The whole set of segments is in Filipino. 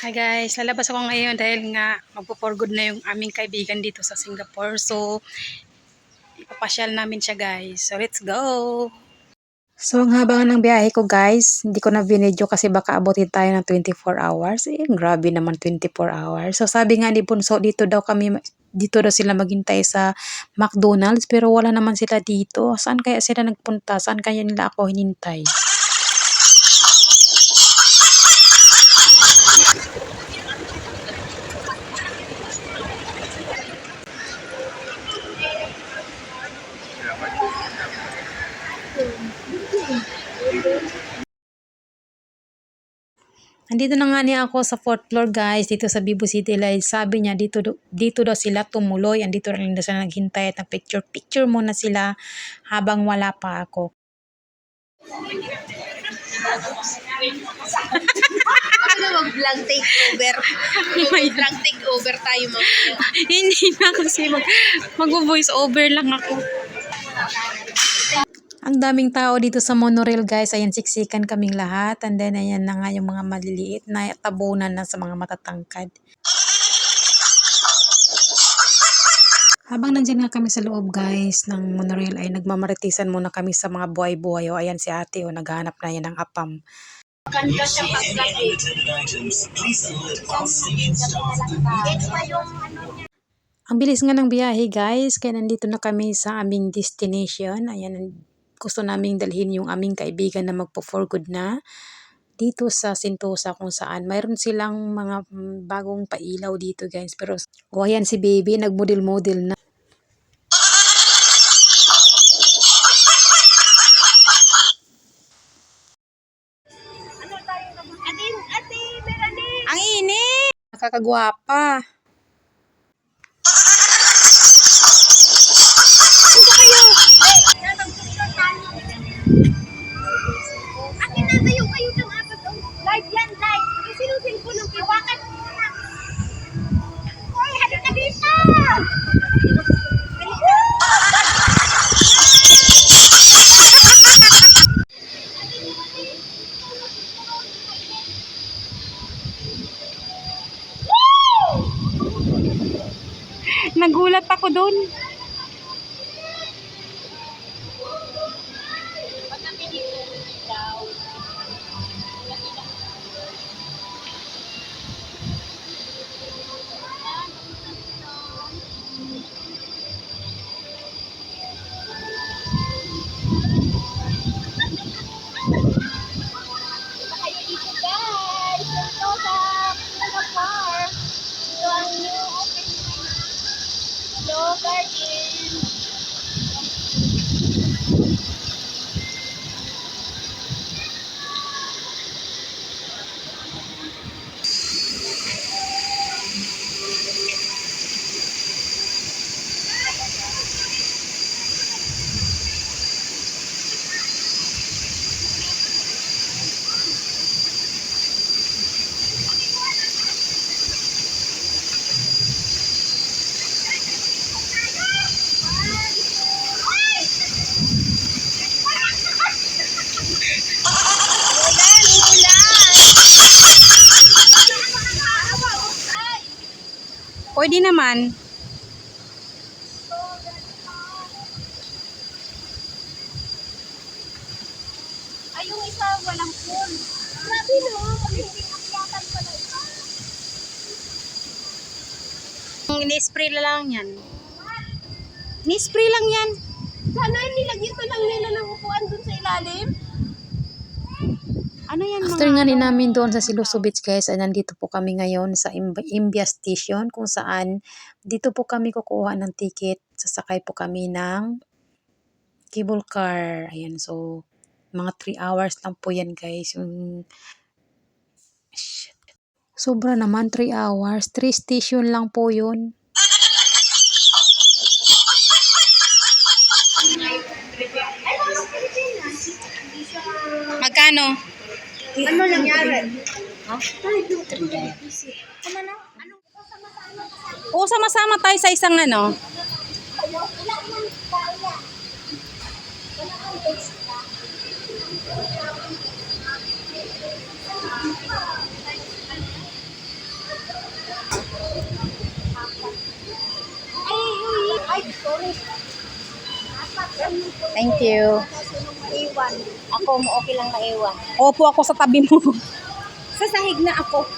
Hi guys, lalabas ako ngayon dahil nga magpo-for good na yung aming kaibigan dito sa Singapore. So, ipapasyal namin siya guys. So, let's go! So, ang haba ng biyahe ko guys, hindi ko na binidyo kasi baka abutin tayo ng 24 hours. Eh, grabe naman 24 hours. So, sabi nga ni Bunso, dito daw kami, dito daw sila maghintay sa McDonald's pero wala naman sila dito. Saan kaya sila nagpunta? Saan kaya nila ako hinintay? Andito na nga niya ako sa fourth floor guys, dito sa Bibo City Light. Sabi niya, dito, dito daw sila tumuloy. Andito rin daw sila naghintay at picture Picture muna sila habang wala pa ako. Ano mag-vlog takeover? Mag-vlog takeover tayo mamaya. Hindi na kasi mag, mag-voice over lang ako. Ang daming tao dito sa monorail guys. Ayan, siksikan kaming lahat. And then, ayan na nga yung mga maliliit na tabunan na sa mga matatangkad. Habang nandiyan nga kami sa loob guys ng monorail ay nagmamaritisan muna kami sa mga buhay-buhay. O ayan si ate o naghahanap na yan ng apam. Ganda siya paggabi. Ang bilis nga ng biyahe guys, kaya nandito na kami sa aming destination. Ayan, gusto naming dalhin yung aming kaibigan na magpo for good na dito sa Sentosa kung saan mayroon silang mga mm, bagong pailaw dito guys. Pero, o ayan si baby, nagmodel-model na. Ano tayo ate, Melanie! Ang init! Nakakagwapa. Akin na tayo kayo ng apat. oh. Live yan, live. Kasi nung cellphone ng. Hoy, halika dito! Hello, Pwede naman. Ay, yung isa walang pool. Grabe no, hindi akyatan pala ito. Ni-spray lang yan. Ni-spray lang yan. Sana nilagyan ko lang nila ng upuan dun sa ilalim. Ano yan After nga din namin doon sa Siloso Beach guys, ay nandito po kami ngayon sa Imb- Imbia Station kung saan dito po kami kukuha ng ticket. Sasakay po kami ng cable car. Ayan, so mga 3 hours lang po yan guys. Yung... Shit. Sobra naman 3 hours. 3 station lang po yun. Mga. Magkano? Ano lang nangyari? Ha? Ano na? Oo, sama-sama tayo sa isang ano. Thank you. Iwan. Ako mo okay lang maiwan. Opo ako sa tabi mo. Sa sahig na ako.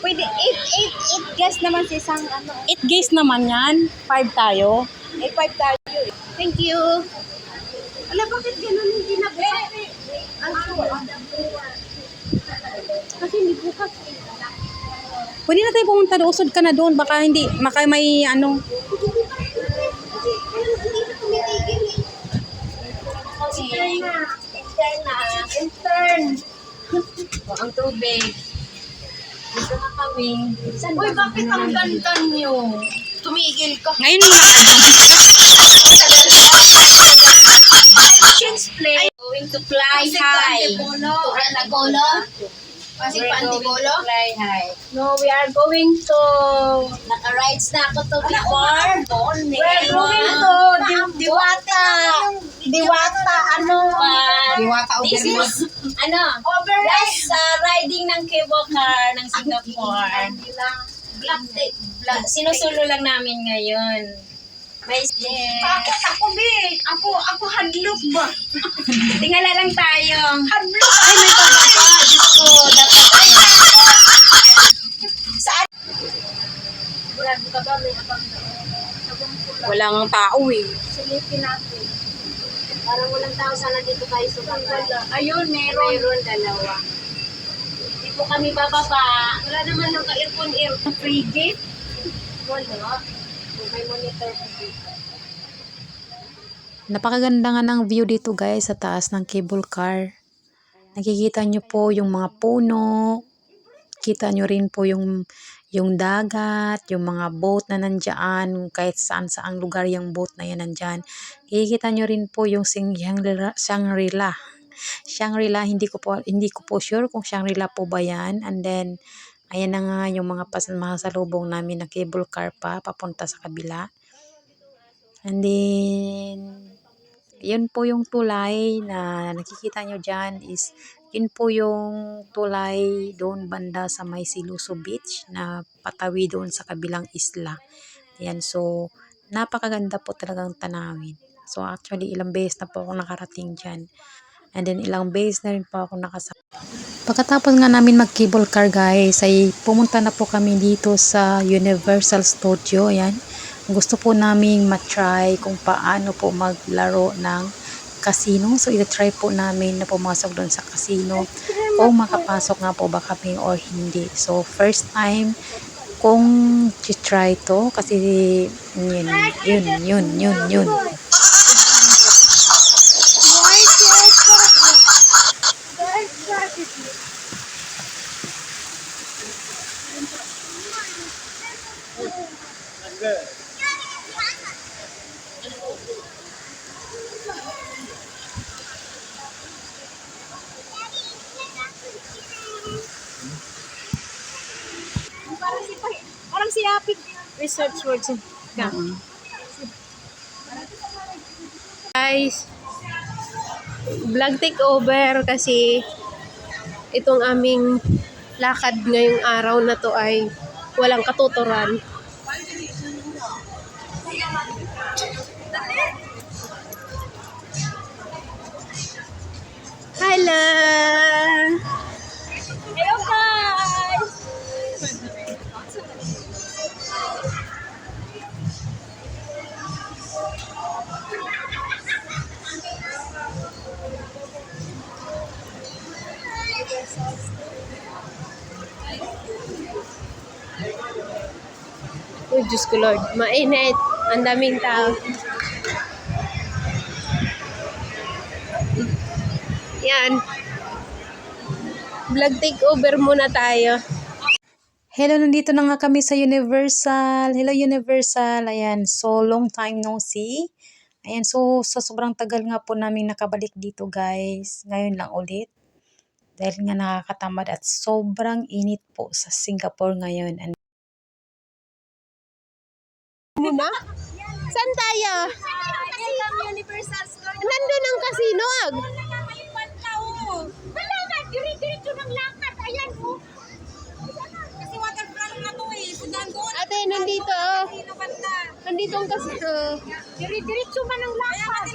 Pwede, 8, 8, 8 gas naman sa isang ano. 8 gays naman yan. 5 tayo. 8, 5 tayo eh. Thank you. Ala, bakit ganun hindi na Ang Kasi hindi bukas. Pwede na tayo pumunta doon. Usod ka na doon. Baka hindi, baka may ano. Kasi Intern na. Intern na. Intern. O, ang tubig. Dito na kami. Uy, bakit ang ganda niyo? Tumigil ka. Ngayon nga. Change play. Going to fly high. To Antipolo. Pasig pa Antipolo? Fly high. No, we are going to... Naka-rides na ako to before. We're going to Di- Diwata. Diwata, ano? Diwata This is, ano? Last uh, riding ng cable car ng Singapore. Black tape. Black. Sinusulo lang namin ngayon. May. Bakit ako, be? Ako, ako hadlok ba? Tingala lang tayo. Hadlok! Ay, may pababa. Diyos ko, dapat tayo. Saan? Wala ka ba? May abang Walang tao eh. Silipin natin. Parang walang tao sana dito tayo sumakay. Ayun, meron. Mayroon dalawa. Hindi po kami bababa. Wala naman ng ka-earphone ear. Free gift? Wala. May monitor po dito. Napakaganda nga ng view dito guys sa taas ng cable car. Nakikita nyo po yung mga puno. Kita nyo rin po yung yung dagat, yung mga boat na nandyan, kahit saan saang lugar yung boat na yan nandyan. Kikita nyo rin po yung. Shangri-La. Shangri-La, hindi ko po hindi ko po sure kung Shangri-La po ba yan. And then ayan na nga yung mga pas mga salubong namin na cable car pa papunta sa kabila. And then yun po yung tulay na nakikita nyo dyan is yun po yung tulay doon banda sa may Siluso Beach na patawi doon sa kabilang isla. Ayan, so napakaganda po talagang tanawin. So actually ilang beses na po ako nakarating dyan. And then ilang beses na rin po ako nakasama. Pagkatapos nga namin mag cable car guys ay pumunta na po kami dito sa Universal Studio. Ayan. Gusto po naming matry kung paano po maglaro ng casino. So, ito-try po namin na pumasok doon sa casino. Kung makapasok nga po ba kami or hindi. So, first time kung try to kasi yun, yun, yun, yun, yun. Parang si parang si Apit. Research words. Ka. Guys, vlog takeover kasi itong aming lakad ngayong araw na to ay walang katuturan. Hello Oh, Diyos ko Lord, mainit. Ang daming tao. Yan. Vlog takeover muna tayo. Hello, nandito na nga kami sa Universal. Hello, Universal. Ayan, so long time no see. Ayan, so sa sobrang tagal nga po namin nakabalik dito guys. Ngayon lang ulit. Dahil nga nakakatamad at sobrang init po sa Singapore ngayon. And Muna? Saan tayo? Universal Store. Nandun ang casino, ag. Wala na dire-diretso ng lakad. Ayan, oh. Kasi waterfront na to eh. Sudan doon. Ate, nandito, oh. Nandito ang kasi... Uh, Dire-diretso man ang lakad.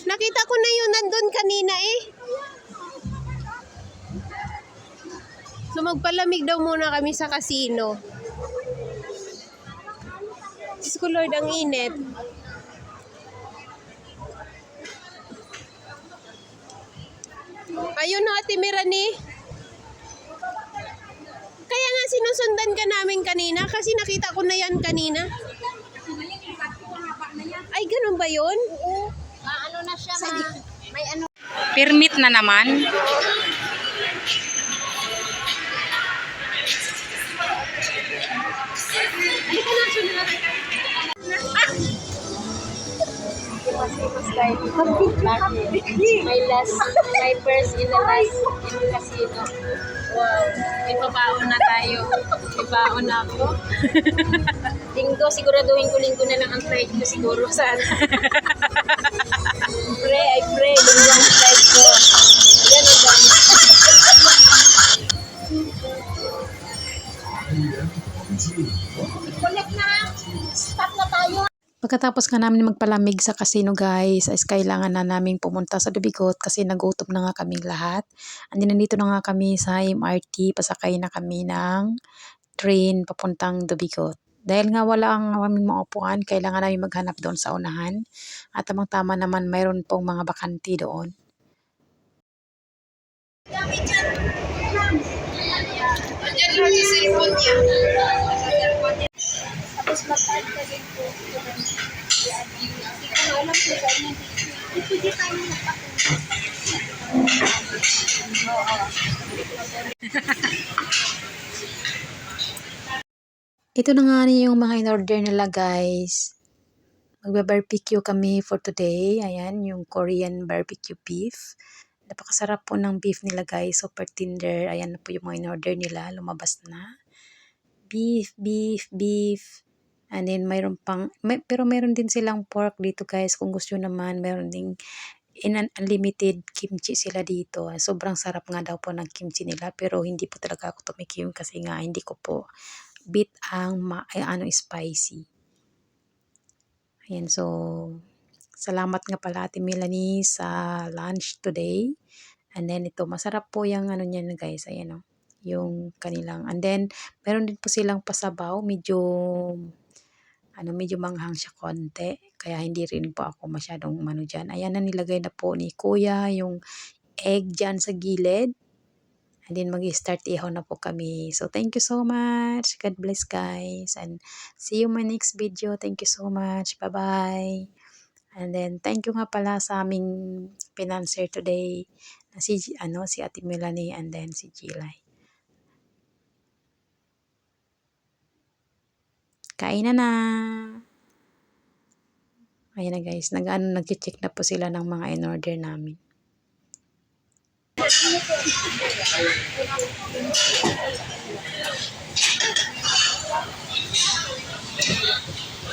nakita ko na yun nandun kanina eh. So magpalamig daw muna kami sa casino. Ko Lord, ang init. Ayun no, Ate Mirani. Kaya nga sinusundan ka namin kanina kasi nakita ko na yan kanina. Ay, ganun ba yun? Ah, ano na siya, ma? May ano. Permit na naman. My last, my first in the last in casino. Wow. May na tayo. May na ako. linggo, siguraduhin ko linggo na lang ang flight ko siguro saan. pray, I pray, linggo ang flight ko. Yan ang dami. Connect na. Stop na tayo. Pagkatapos nga namin magpalamig sa casino guys, is kailangan na namin pumunta sa Dubigot kasi nagutom na nga kaming lahat. Andi nandito na nga kami sa MRT, pasakay na kami ng train papuntang Dubigot. Dahil nga wala ang aming mga upuan, kailangan namin maghanap doon sa unahan. At tamang tama naman mayroon pong mga bakanti doon. Ito na nga yung mga in-order nila guys. Magbe-barbecue kami for today. Ayan, yung Korean barbecue beef. Napakasarap po ng beef nila guys. Super tender. Ayan na po yung mga in-order nila. Lumabas na. Beef, beef, beef. And then mayroon pang, may, pero mayroon din silang pork dito guys. Kung gusto naman, mayroon ding in an unlimited kimchi sila dito. Sobrang sarap nga daw po ng kimchi nila. Pero hindi po talaga ako tumikim kasi nga hindi ko po bit ang ma, ay, ano spicy. Ayan, so salamat nga pala Ate Melanie sa lunch today. And then ito, masarap po yung ano niyan guys, ayan o, yung kanilang. And then, meron din po silang pasabaw, medyo, ano, medyo manghang siya konti. Kaya hindi rin po ako masyadong ano dyan. Ayan na nilagay na po ni Kuya yung egg dyan sa gilid. And then mag-start ihaw na po kami. So thank you so much. God bless guys. And see you my next video. Thank you so much. Bye-bye. And then thank you nga pala sa aming financer today na si ano si Ate Melanie and then si Gilay. Kain na na. Ayan na guys, nag-ano, nag-check na po sila ng mga in-order namin.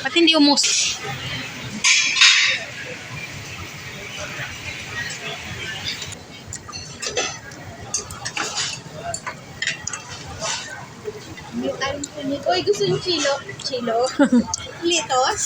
Ba't hindi umus? Uy, gusto yung chilo? Chilo? Litos?